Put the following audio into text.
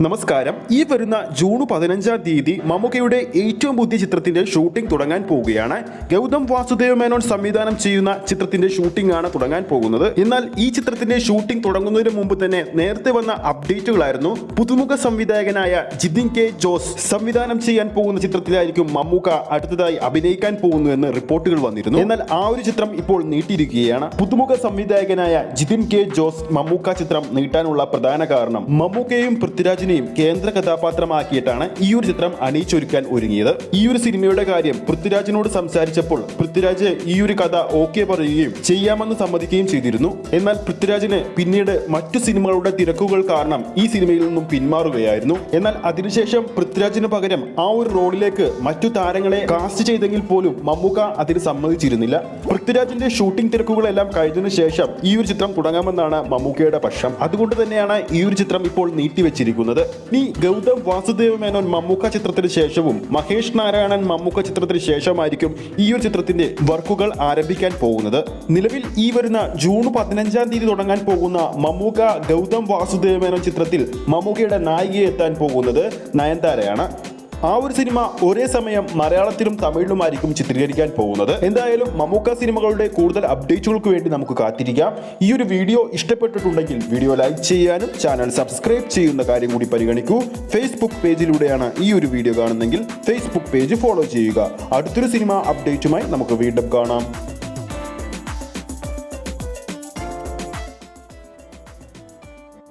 നമസ്കാരം. ഈ വരുന്ന ജൂൺ പതിനഞ്ചാം തീയതി മമ്മൂക്കയുടെ ഏറ്റവും പുതിയ ചിത്രത്തിന്റെ ഷൂട്ടിംഗ് തുടങ്ങാൻ പോവുകയാണ്. ഗൗതം വാസുദേവ് മേനോൻ സംവിധാനം ചെയ്യുന്ന ചിത്രത്തിന്റെ ഷൂട്ടിംഗ് ആണ് തുടങ്ങാൻ പോകുന്നത്. എന്നാൽ ഈ ചിത്രത്തിന്റെ ഷൂട്ടിംഗ് തുടങ്ങുന്നതിന് മുമ്പ് തന്നെ നേരത്തെ വന്ന അപ്ഡേറ്റുകളായിരുന്നു. പുതുമുഖ സംവിധായകനായ ജിതിൻ കെ ജോസ് സംവിധാനം ചെയ്യാൻ പോകുന്ന ചിത്രത്തിലായിരിക്കും മമ്മൂക്ക അടുത്തതായി അഭിനയിക്കാൻ പോകുന്നു എന്ന് റിപ്പോർട്ടുകൾ വന്നിരുന്നു. എന്നാൽ ആ ഒരു ചിത്രം ഇപ്പോൾ നീട്ടിയിരിക്കുകയാണ്. പുതുമുഖ സംവിധായകനായ ജിതിൻ കെ ജോസ് മമ്മൂക്ക ചിത്രം നീട്ടാനുള്ള പ്രധാന കാരണം മമ്മൂക്കയും പൃഥ്വിരാജിനെയും കേന്ദ്ര കഥാപാത്രമാക്കിയിട്ടാണ് ഈ ഒരു ചിത്രം അണിയിച്ചൊരുക്കാൻ ഒരുങ്ങിയത്. ഈ ഒരു സിനിമയുടെ കാര്യം പൃഥ്വിരാജിനോട് സംസാരിച്ചപ്പോൾ പൃഥ്വിരാജ് ഈ ഒരു കഥ ഓക്കെ പറയുകയും ചെയ്യാമെന്ന് സമ്മതിക്കുകയും ചെയ്തിരുന്നു. എന്നാൽ പൃഥ്വിരാജിന് പിന്നീട് മറ്റു സിനിമകളുടെ തിരക്കുകൾ കാരണം ഈ സിനിമയിൽ നിന്നും പിന്മാറുകയായിരുന്നു. എന്നാൽ അതിനുശേഷം പൃഥ്വിരാജിന് പകരം ആ ഒരു റോളിലേക്ക് മറ്റു താരങ്ങളെ കാസ്റ്റ് ചെയ്തെങ്കിൽ പോലും മമ്മൂക്ക അതിന് സമ്മതിച്ചിരുന്നില്ല. പൃഥ്വിരാജിന്റെ ഷൂട്ടിംഗ് തിരക്കുകളെല്ലാം കഴിഞ്ഞതിനു ശേഷം ഈ ഒരു ചിത്രം തുടങ്ങാമെന്നാണ് മമ്മൂക്കയുടെ പക്ഷം. അതുകൊണ്ട് തന്നെയാണ് ഈ ഒരു ചിത്രം ഇപ്പോൾ നീട്ടിവെച്ചിരിക്കുന്നത്. ഇനി ഗൗതം വാസുദേവ മേനോൻ മമ്മൂക്ക ചിത്രത്തിന് ശേഷവും മഹേഷ് നാരായണൻ മമ്മൂക്ക ചിത്രത്തിന് ശേഷമായിരിക്കും ഈ ഒരു ചിത്രത്തിന്റെ വർക്കുകൾ ആരംഭിക്കാൻ പോകുന്നത്. നിലവിൽ ഈ വരുന്ന ജൂൺ പതിനഞ്ചാം തീയതി തുടങ്ങാൻ പോകുന്ന മമ്മൂക്ക ഗൗതം വാസുദേവ മേനോൻ ചിത്രത്തിൽ മമ്മൂക്കയുടെ നായികയെത്താൻ പോകുന്നത് നയൻതാരയാണ്. ആ ഒരു സിനിമ ഒരേ സമയം മലയാളത്തിലും തമിഴിലുമായിരിക്കും ചിത്രീകരിക്കാൻ പോകുന്നത്. എന്തായാലും മമ്മൂക്ക സിനിമകളുടെ കൂടുതൽ അപ്ഡേറ്റുകൾക്ക് വേണ്ടി നമുക്ക് കാത്തിരിക്കാം. ഈ ഒരു വീഡിയോ ഇഷ്ടപ്പെട്ടിട്ടുണ്ടെങ്കിൽ വീഡിയോ ലൈക്ക് ചെയ്യാനും ചാനൽ സബ്സ്ക്രൈബ് ചെയ്യുന്ന കാര്യം കൂടി പരിഗണിക്കൂ. ഫേസ്ബുക്ക് പേജിലൂടെയാണ് ഈ ഒരു വീഡിയോ കാണുന്നെങ്കിൽ ഫേസ്ബുക്ക് പേജ് ഫോളോ ചെയ്യുക. അടുത്തൊരു സിനിമ അപ്ഡേറ്റുമായി നമുക്ക് വീണ്ടും കാണാം.